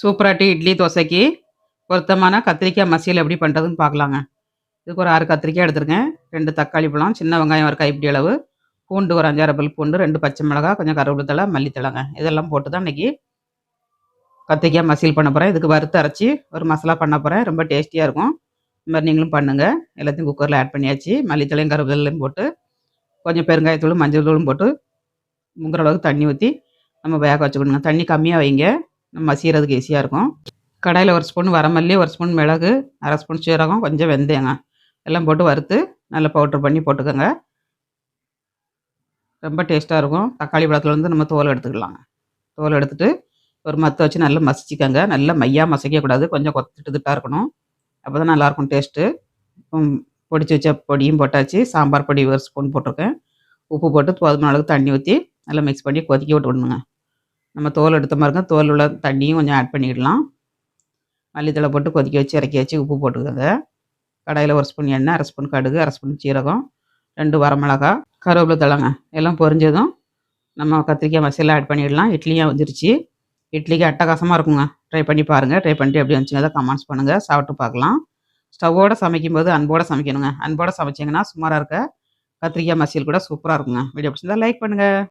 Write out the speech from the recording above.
சூப்பராட்டி இட்லி தோசைக்கு பொருத்தமான கத்திரிக்காய் மசியல் எப்படி பண்ணுறதுன்னு பார்க்கலாங்க. இதுக்கு ஒரு ஆறு கத்திரிக்காய் எடுத்துருக்கேன். ரெண்டு தக்காளி பழம் சின்ன வெங்காயம் ஒரு கைப்பிடி அளவு பூண்டு ஒரு அஞ்சாறு பல் பூண்டு ரெண்டு பச்சை மிளகா கொஞ்சம் கருவேப்பிலை தழை இதெல்லாம் போட்டு தான் இன்றைக்கி கத்திரிக்காய் மசியல் பண்ண போகிறேன் இதுக்கு வறுத்து அரைச்சி ஒரு மசாலா பண்ண போகிறேன் ரொம்ப டேஸ்டியாக இருக்கும். இந்த மாதிரி நீங்களும் பண்ணுங்கள் எல்லாத்தையும் குக்கரில் ஆட் பண்ணியாச்சு. மல்லித்தலையும் கருவேப்பிலையும் போட்டு கொஞ்சம் பெருங்காயத்தூளும் மஞ்சள் தூளும் போட்டு முங்குற அளவுக்கு தண்ணி ஊற்றி நம்ம வேக வச்சுக்கணுங்க. தண்ணி கம்மியாக வைங்க. நம்ம மசியறதுக்கு ஈஸியாக இருக்கும். கடாயில் ஒரு ஸ்பூன் வரமல்லி ஒரு ஸ்பூன் மிளகு அரை ஸ்பூன் சீரகம் கொஞ்சம் வெந்தயங்க. எல்லாம் போட்டு வறுத்து நல்லா பவுட்ரு பண்ணி போட்டுக்கோங்க. ரொம்ப டேஸ்ட்டாக இருக்கும். தக்காளி பழத்தில் வந்து நம்ம தோல் எடுத்துக்கலாங்க. தோல் எடுத்துகிட்டு ஒரு மத்த வச்சு நல்லா மசிச்சிக்கோங்க. நல்லா மையாக மசிக்கக்கூடாது கொஞ்சம் கொத்துட்டு திட்டாக இருக்கணும் அப்போ தான் நல்லாயிருக்கும் டேஸ்ட்டு பொடிச்சு வச்ச பொடியும் போட்டாச்சு. சாம்பார் பொடி ஒரு ஸ்பூன் போட்டிருக்கேன். உப்பு போட்டு போதுமான அளவுக்கு தண்ணி ஊற்றி நல்லா மிக்ஸ் பண்ணி கொதிக்க விட்டு விடணுங்க. நம்ம தோல் எடுத்த மாதிரி தோல் உள்ள தண்ணியும் கொஞ்சம் ஆட் பண்ணிடலாம். மல்லித்தலை போட்டு கொதிக்க வச்சு இறக்கி வச்சு உப்பு போட்டுக்கோங்க. கடாயில் ஒரு ஸ்பூன் எண்ணெய் அரை ஸ்பூன் கடுகு அரை ஸ்பூன் சீரகம் ரெண்டு வரமிளகா கருவேப்பிலை தழைங்க எல்லாம் பொரிஞ்சதும் நம்ம கத்திரிக்காய் மசாலா ஆட் பண்ணிடலாம். இட்லியும் வந்துருச்சு. இட்லிக்கு அட்டகாசமாக இருக்குங்க. ட்ரை பண்ணி பாருங்கள் ட்ரை பண்ணிட்டு எப்படி வந்துச்சுங்க அதை கமெண்ட்ஸ் பண்ணுங்கள் சாப்பிட்டு பார்க்கலாம். ஸ்டவ்வோடு சமைக்கும்போது அன்போடு சமைக்கணுங்க. அன்போடு சமைச்சிங்கன்னா சுமாராக இருக்க கத்திரிக்காய் மசியல் கூட சூப்பராக இருக்குங்க. வீடியோ பிடிச்சிருந்தா லைக் பண்ணுங்கள்